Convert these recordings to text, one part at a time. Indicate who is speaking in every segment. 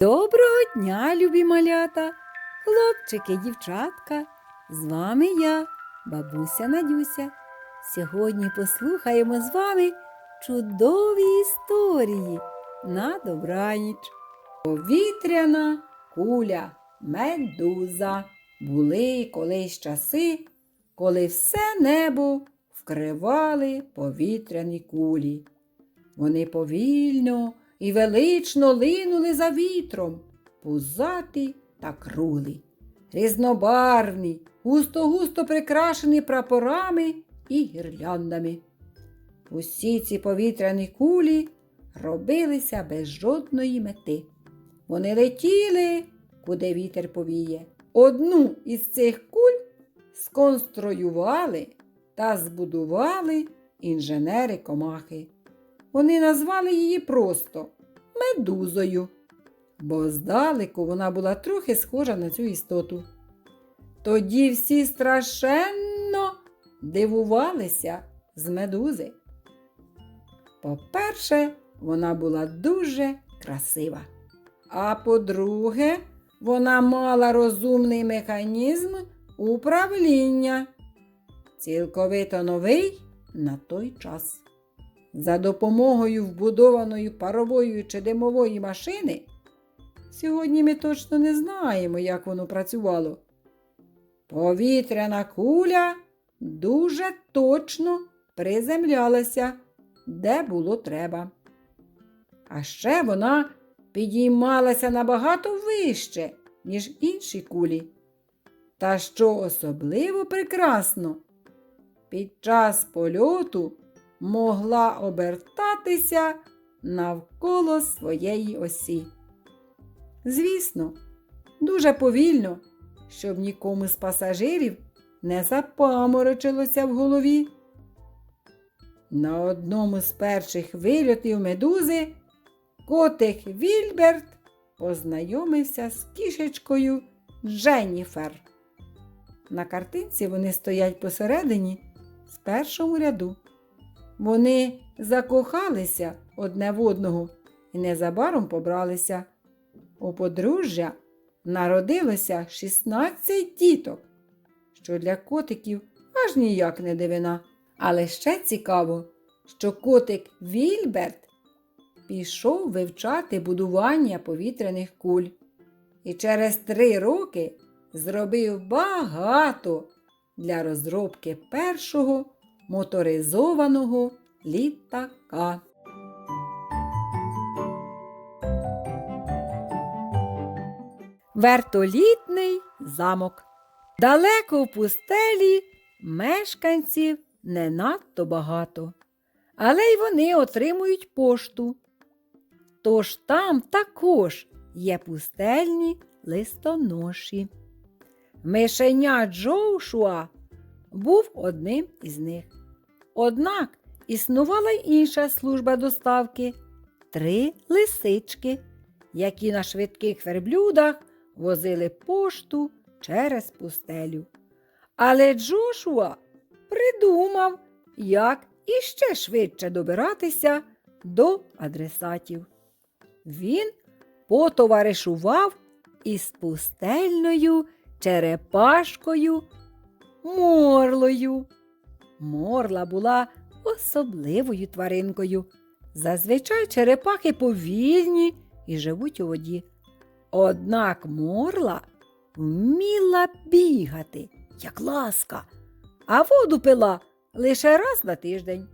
Speaker 1: Доброго дня, любі малята, хлопчики, дівчатка. З вами я, бабуся Надюся. Сьогодні послухаємо з вами чудові історії на добраніч. Повітряна куля, медуза. Були колись часи, коли все небо вкривали повітряні кулі. Вони повільно і велично линули за вітром, пузаті та круглі, різнобарвні, густо-густо прикрашені прапорами і гірляндами. Усі ці повітряні кулі робилися без жодної мети. Вони летіли, куди вітер повіє. Одну із цих куль сконструювали та збудували інженери комахи. Вони назвали її просто медузою, бо здалеку вона була трохи схожа на цю істоту. Тоді всі страшенно дивувалися з медузи. По-перше, вона була дуже красива. А по-друге, вона мала розумний механізм управління, цілковито новий на той час. За допомогою вбудованої парової чи димової машини. Сьогодні ми точно не знаємо, як воно працювало. Повітряна куля дуже точно приземлялася, де було треба. А ще вона підіймалася набагато вище, ніж інші кулі. Та що особливо прекрасно, під час польоту могла обертатися навколо своєї осі. Звісно, дуже повільно, щоб нікому з пасажирів не запаморочилося в голові. На одному з перших вильотів медузи котик Вільберт познайомився з кішечкою Дженніфер. На картинці вони стоять посередині з першому ряду. Вони закохалися одне в одного і незабаром побралися. У подружжя народилося 16 діток, що для котиків аж ніяк не дивина. Але ще цікаво, що котик Вільберт пішов вивчати будування повітряних куль і через три роки зробив багато для розробки першого моторизованого літака. Вертолітний замок. Далеко в пустелі мешканців не надто багато, але й вони отримують пошту. Тож там також є пустельні листоноші. Мишеня Джоушуа був одним із них. Однак існувала й інша служба доставки три лисички, які на швидких верблюдах возили пошту через пустелю. Але Джошуа придумав, як іще швидше добиратися до адресатів. Він потоваришував із пустельною черепашкою морлою. Морла була особливою тваринкою. Зазвичай черепахи повільні і живуть у воді. Однак морла вміла бігати, як ласка, а воду пила лише раз на тиждень.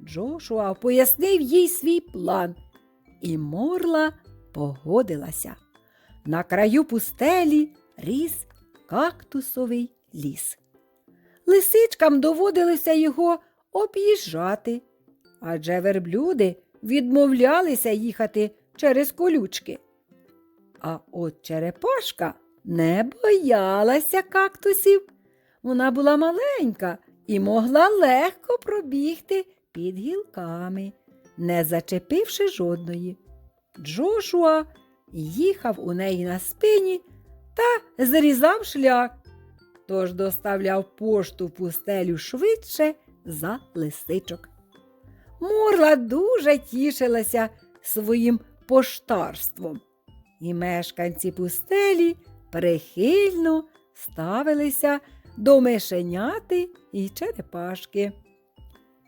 Speaker 1: Джошуа пояснив їй свій план, і морла погодилася. На краю пустелі ріс кактусовий ліс. Лисичкам доводилося його об'їжджати, адже верблюди відмовлялися їхати через колючки. А от черепашка не боялася кактусів. Вона була маленька і могла легко пробігти під гілками, не зачепивши жодної. Джошуа їхав у неї на спині та зрізав шлях, тож доставляв пошту в пустелю швидше за лисичок. Морла дуже тішилася своїм поштарством і мешканці пустелі прихильно ставилися до мишеняти і черепашки.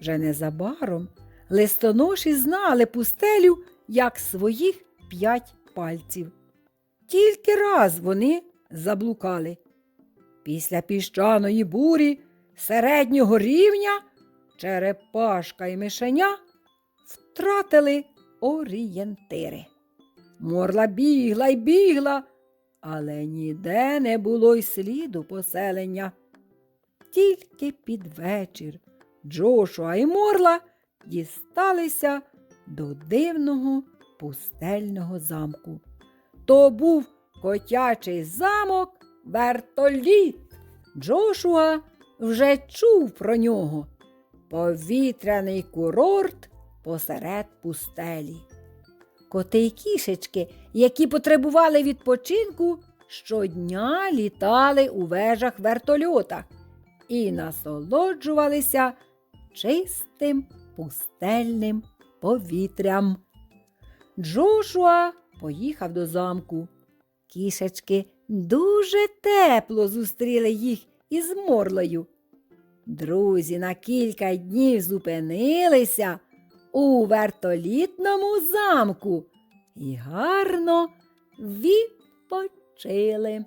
Speaker 1: Вже незабаром листоноші знали пустелю як своїх п'ять пальців. Тільки раз вони заблукали. Після піщаної бурі середнього рівня черепашка і мишеня втратили орієнтири. Морла бігла й бігла, але ніде не було й сліду поселення. Тільки під вечір Джошуа і Морла дісталися до дивного пустельного замку. То був котячий замок вертоліт. Джошуа вже чув про нього. Повітряний курорт посеред пустелі. Коти й кішечки, які потребували відпочинку, щодня літали у вежах вертольота і насолоджувалися чистим пустельним повітрям. Джошуа поїхав до замку. Кішечки дуже тепло зустріли їх із морлею. Друзі на кілька днів зупинилися у вертолітному замку і гарно відпочили.